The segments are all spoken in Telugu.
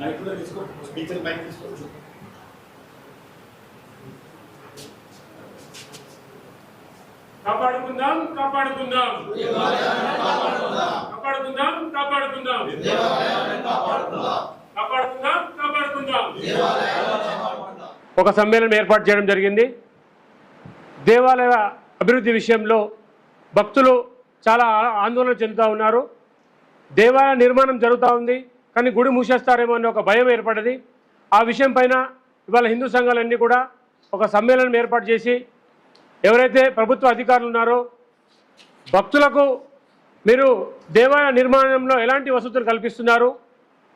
మైక్ కూడా తీసుకో. స్పీకర్ మైక్ తీసుకోవచ్చు కాపాడుకుందాం కాపాడుకుందాం. కాపాడుకుందాం. కాపాడుకుందాం కాపాడుకుందాం. కాపాడుకుందాం. ఒక సమ్మేళనం ఏర్పాటు చేయడం జరిగింది. దేవాలయ అభివృద్ధి విషయంలో భక్తులు చాలా ఆందోళన చెందుతూ ఉన్నారు. దేవాలయ నిర్మాణం జరుగుతూ ఉంది. కానీ గుడి మూసేస్తారేమో అనే ఒక భయం ఏర్పడింది. ఆ విషయం పైన ఇవాళ హిందూ సంఘాలన్నీ కూడా ఒక సమ్మేళనం ఏర్పాటు చేసి ఎవరైతే ప్రభుత్వ అధికారులు ఉన్నారో భక్తులకు మీరు దేవాలయ నిర్మాణంలో ఎలాంటి వసతులు కల్పిస్తున్నారు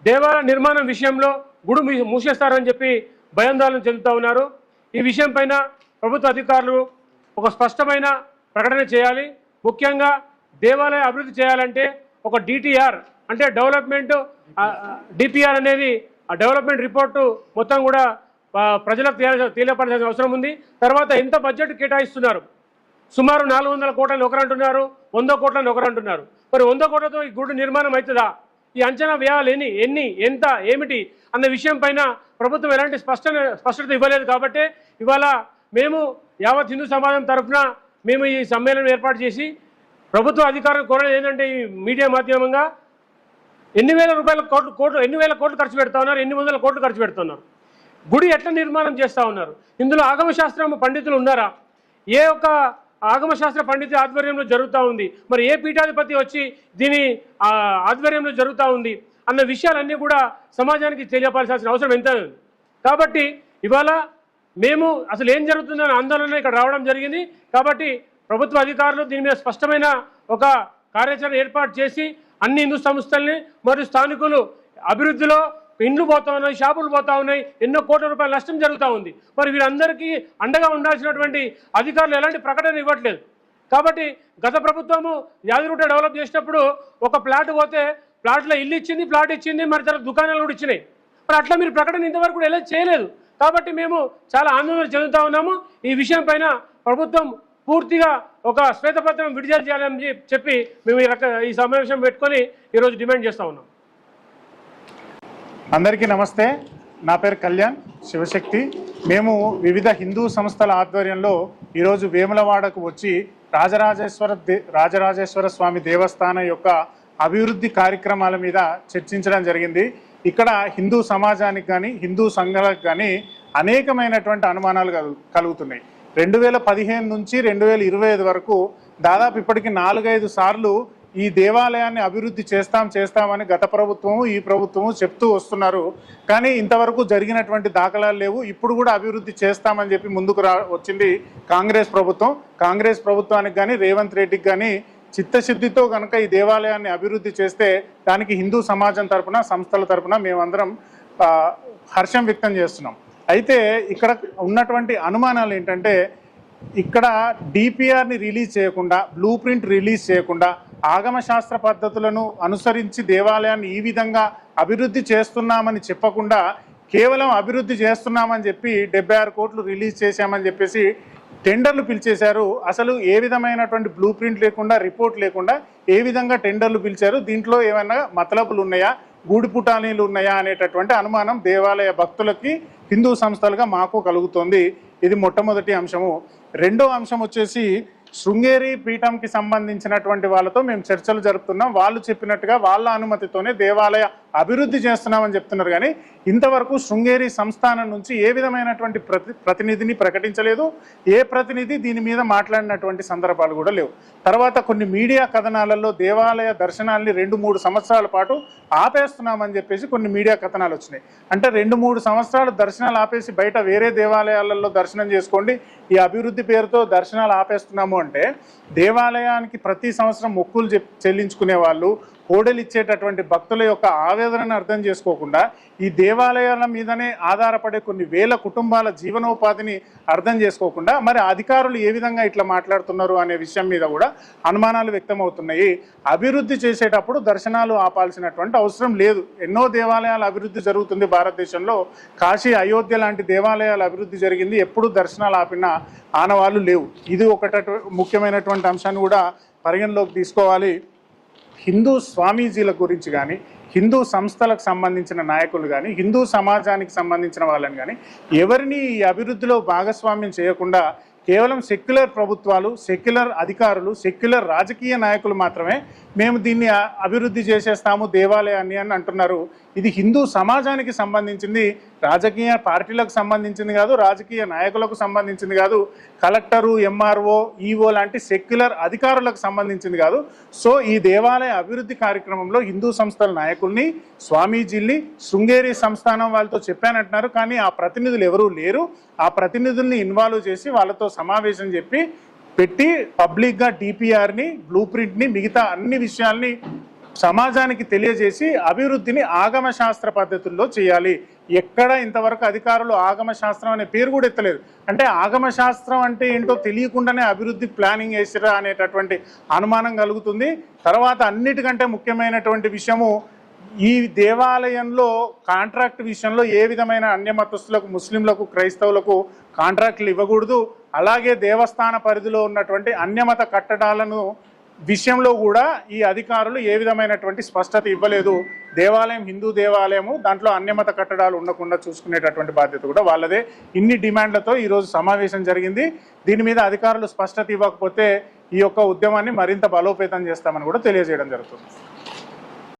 దేవాలయ నిర్మాణం విషయంలో గుడి మూసేస్తారని చెప్పి భయాందోళన చెందుతూ ఉన్నారు. ఈ విషయం పైన ప్రభుత్వ అధికారులు ఒక స్పష్టమైన ప్రకటన చేయాలి. ముఖ్యంగా దేవాలయ అభివృద్ధి చేయాలంటే ఒక డిటిఆర్ అంటే డెవలప్మెంట్ డిపిఆర్ అనేది ఆ డెవలప్మెంట్ రిపోర్టు మొత్తం కూడా ప్రజలకు తెలియ తెలియపడాల్సిన అవసరం ఉంది. తర్వాత ఎంత బడ్జెట్ కేటాయిస్తున్నారు. సుమారు నాలుగు వందల కోట్లని ఒకరు అంటున్నారు వంద కోట్లని ఒకరు అంటున్నారు మరి వంద కోట్లతో ఈ గుడి నిర్మాణం అవుతుందా? ఈ అంచనా వ్యయాలు ఎన్ని ఎన్ని ఎంత ఏమిటి? అన్న విషయం పైన ప్రభుత్వం ఎలాంటి స్పష్ట స్పష్టత ఇవ్వలేదు కాబట్టి ఇవాళ మేము యావత్ హిందూ సమాజం తరఫున మేము ఈ సమ్మేళనం ఏర్పాటు చేసి ప్రభుత్వ అధికారులు కోరలేదు ఏంటంటే ఈ మీడియా మాధ్యమంగా ఎన్ని వేల రూపాయల కోట్లు కోట్లు ఎన్ని వేల కోట్లు ఖర్చు పెడతా ఉన్నారు ఎన్ని వందల కోట్లు ఖర్చు పెడుతున్నారు గుడి ఎట్లా నిర్మాణం చేస్తూ ఉన్నారు? ఇందులో ఆగమశాస్త్రం పండితులు ఉన్నారా? ఏ ఒక్క ఆగమశాస్త్ర పండిత ఆధ్వర్యంలో జరుగుతూ ఉంది? మరి ఏ పీఠాధిపతి వచ్చి దీని ఆధ్వర్యంలో జరుగుతూ ఉంది? అన్న విషయాలన్నీ కూడా సమాజానికి తెలియపరచాల్సిన అవసరం ఎంత కాబట్టి ఇవాళ మేము అసలు ఏం జరుగుతుందనే ఆందోళన ఇక్కడ రావడం జరిగింది. కాబట్టి ప్రభుత్వ అధికారులు దీని మీద స్పష్టమైన ఒక కార్యాచరణ ఏర్పాటు చేసి అన్ని హిందూ సంస్థల్ని మరియు స్థానికులు అభివృద్ధిలో ఇండ్లు పోతా ఉన్నాయి షాపులు పోతా ఉన్నాయి ఎన్నో కోట్ల రూపాయల నష్టం జరుగుతూ ఉంది. మరి వీరందరికీ అండగా ఉండాల్సినటువంటి అధికారులు ఎలాంటి ప్రకటన ఇవ్వట్లేదు. కాబట్టి గత ప్రభుత్వము యాదగిరిగుట్ట డెవలప్ చేసినప్పుడు ఒక ప్లాట్ పోతే ప్లాట్లో ఇల్లు ఇచ్చింది ప్లాట్ ఇచ్చింది మరి తర్వాత దుకాణాలు కూడా ఇచ్చినాయి. మరి అట్లా మీరు ప్రకటన ఇంతవరకు కూడా ఎలా చేయలేదు. కాబట్టి మేము చాలా ఆందోళన చెందుతా ఉన్నాము. ఈ విషయం పైన ప్రభుత్వం పూర్తిగా ఒక శ్వేతపత్రం విడుదల చేయాలని చెప్పి మేము ఈ రక ఈ సమావేశం పెట్టుకొని ఈరోజు డిమాండ్ చేస్తూ ఉన్నాం. అందరికీ నమస్తే. నా పేరు కళ్యాణ్ శివశక్తి. మేము వివిధ హిందూ సంస్థల ఆధ్వర్యంలో ఈరోజు వేములవాడకు వచ్చి రాజరాజేశ్వర దే రాజరాజేశ్వర స్వామి దేవస్థానం యొక్క అభివృద్ధి కార్యక్రమాల మీద చర్చించడం జరిగింది. ఇక్కడ హిందూ సమాజానికి కానీ హిందూ సంఘాలకు కానీ అనేకమైనటువంటి అనుమానాలు కలుగుతున్నాయి. రెండు వేల పదిహేను నుంచి రెండు వేల ఇరవై ఐదు వరకు దాదాపు ఇప్పటికి నాలుగైదు సార్లు ఈ దేవాలయాన్ని అభివృద్ధి చేస్తాం చేస్తామని గత ప్రభుత్వము ఈ ప్రభుత్వము చెప్తూ వస్తున్నారు. కానీ ఇంతవరకు జరిగినటువంటి దాఖలాలు లేవు. ఇప్పుడు కూడా అభివృద్ధి చేస్తామని చెప్పి ముందుకు రా వచ్చింది కాంగ్రెస్ ప్రభుత్వం. కాంగ్రెస్ ప్రభుత్వానికి కానీ రేవంత్ రెడ్డికి కానీ చిత్తశుద్ధితో కనుక ఈ దేవాలయాన్ని అభివృద్ధి చేస్తే దానికి హిందూ సమాజం తరఫున సంస్థల తరఫున మేమందరం హర్షం వ్యక్తం చేస్తున్నాం. అయితే ఇక్కడ ఉన్నటువంటి అనుమానాలు ఏంటంటే ఇక్కడ డిపిఆర్ని రిలీజ్ చేయకుండా బ్లూ ప్రింట్ రిలీజ్ చేయకుండా ఆగమశాస్త్ర పద్ధతులను అనుసరించి దేవాలయాన్ని ఈ విధంగా అభివృద్ధి చేస్తున్నామని చెప్పకుండా కేవలం అభివృద్ధి చేస్తున్నామని చెప్పి డెబ్బై ఆరు కోట్లు రిలీజ్ చేశామని చెప్పేసి టెండర్లు పిలిచేశారు. అసలు ఏ విధమైనటువంటి బ్లూ ప్రింట్ లేకుండా రిపోర్ట్ లేకుండా ఏ విధంగా టెండర్లు పిలిచారు? దీంట్లో ఏమైనా మతలబులు ఉన్నాయా? గూడిపుటానీలు ఉన్నాయా అనేటటువంటి అనుమానం దేవాలయ భక్తులకి హిందూ సంస్థలుగా మాకు కలుగుతోంది. ఇది మొట్టమొదటి అంశము. రెండో అంశం వచ్చేసి శృంగేరి పీఠంకి సంబంధించినటువంటి వాళ్ళతో మేము చర్చలు జరుపుతున్నాం. వాళ్ళు చెప్పినట్టుగా వాళ్ళ అనుమతితోనే దేవాలయ అభివృద్ధి చేస్తున్నామని చెప్తున్నారు కానీ ఇంతవరకు శృంగేరి సంస్థానం నుంచి ఏ విధమైనటువంటి ప్రతి ప్రతినిధిని ప్రకటించలేదు. ఏ ప్రతినిధి దీని మీద మాట్లాడినటువంటి సందర్భాలు కూడా లేవు. తర్వాత కొన్ని మీడియా కథనాలలో దేవాలయ దర్శనాల్ని రెండు మూడు సంవత్సరాల పాటు ఆపేస్తున్నామని చెప్పేసి కొన్ని మీడియా కథనాలు వచ్చినాయి. అంటే రెండు మూడు సంవత్సరాలు దర్శనాలు ఆపేసి బయట వేరే దేవాలయాలలో దర్శనం చేసుకోండి. ఈ అభివృద్ధి పేరుతో దర్శనాలు ఆపేస్తున్నాము అంటే దేవాలయానికి ప్రతి సంవత్సరం మొక్కులు చెప్- చెల్లించుకునే వాళ్ళు కోడలిచ్చేటటువంటి భక్తుల యొక్క ఆవేదనను అర్థం చేసుకోకుండా ఈ దేవాలయాల మీదనే ఆధారపడే కొన్ని వేల కుటుంబాల జీవనోపాధిని అర్థం చేసుకోకుండా మరి అధికారులు ఏ విధంగా ఇట్లా మాట్లాడుతున్నారు అనే విషయం మీద కూడా అనుమానాలు వ్యక్తమవుతున్నాయి. అభివృద్ధి చేసేటప్పుడు దర్శనాలు ఆపాల్సినటువంటి అవసరం లేదు. ఎన్నో దేవాలయాల అభివృద్ధి జరుగుతుంది భారతదేశంలో. కాశీ అయోధ్య లాంటి దేవాలయాల అభివృద్ధి జరిగింది. ఎప్పుడు దర్శనాలు ఆపిన ఆనవాళ్ళు లేవు. ఇది ఒకట ముఖ్యమైనటువంటి అంశాన్ని కూడా పరిగణలోకి తీసుకోవాలి. హిందూ స్వామీజీల గురించి కానీ హిందూ సంస్థలకు సంబంధించిన నాయకులు కానీ హిందూ సమాజానికి సంబంధించిన వాళ్ళని కానీ ఎవరిని ఈ అభివృద్ధిలో భాగస్వామ్యం చేయకుండా కేవలం సెక్యులర్ ప్రభుత్వాలు సెక్యులర్ అధికారులు సెక్యులర్ రాజకీయ నాయకులు మాత్రమే మేము దీన్ని అభివృద్ధి చేసేస్తాము దేవాలయాన్ని అని అంటున్నారు. ఇది హిందూ సమాజానికి సంబంధించింది రాజకీయ పార్టీలకు సంబంధించింది కాదు రాజకీయ నాయకులకు సంబంధించింది కాదు కలెక్టరు ఎంఆర్ఓ ఈఓ లాంటి సెక్యులర్ అధికారులకు సంబంధించింది కాదు. సో ఈ దేవాలయ అభివృద్ధి కార్యక్రమంలో హిందూ సంస్థల నాయకుల్ని స్వామీజీల్ని శృంగేరి సంస్థానం వాళ్ళతో చెప్పానంటున్నారు. కానీ ఆ ప్రతినిధులు ఎవరూ లేరు. ఆ ప్రతినిధుల్ని ఇన్వాల్వ్ చేసి వాళ్ళతో సమావేశం చెప్పి పెట్టి పబ్లిక్గా డిపిఆర్ని బ్లూ ప్రింట్ని మిగతా అన్ని విషయాల్ని సమాజానికి తెలియజేసి అభివృద్ధిని ఆగమ శాస్త్ర పద్ధతుల్లో చేయాలి. ఎక్కడ ఇంతవరకు అధికారులు ఆగమ శాస్త్రం అనే పేరు కూడా ఎత్తలేదు. అంటే ఆగమ శాస్త్రం అంటే ఏంటో తెలియకుండానే అభివృద్ధి ప్లానింగ్ వేసిరా అనేటటువంటి అనుమానం కలుగుతుంది. తర్వాత అన్నిటికంటే ముఖ్యమైనటువంటి విషయము ఈ దేవాలయంలో కాంట్రాక్ట్ విషయంలో ఏ విధమైన అన్యమతస్తులకు ముస్లింలకు క్రైస్తవులకు కాంట్రాక్టులు ఇవ్వకూడదు. అలాగే దేవస్థాన పరిధిలో ఉన్నటువంటి అన్యమత కట్టడాలను విషయంలో కూడా ఈ అధికారులు ఏ విధమైనటువంటి స్పష్టత ఇవ్వలేదు. దేవాలయం హిందూ దేవాలయము దాంట్లో అన్యమత కట్టడాలు ఉండకుండా చూసుకునేటటువంటి బాధ్యత కూడా వాళ్ళదే. ఇన్ని డిమాండ్లతో ఈరోజు సమావేశం జరిగింది. దీని మీద అధికారులు స్పష్టత ఇవ్వకపోతే ఈ యొక్క ఉద్యమాన్ని మరింత బలోపేతం చేస్తామని కూడా తెలియజేయడం జరుగుతుంది.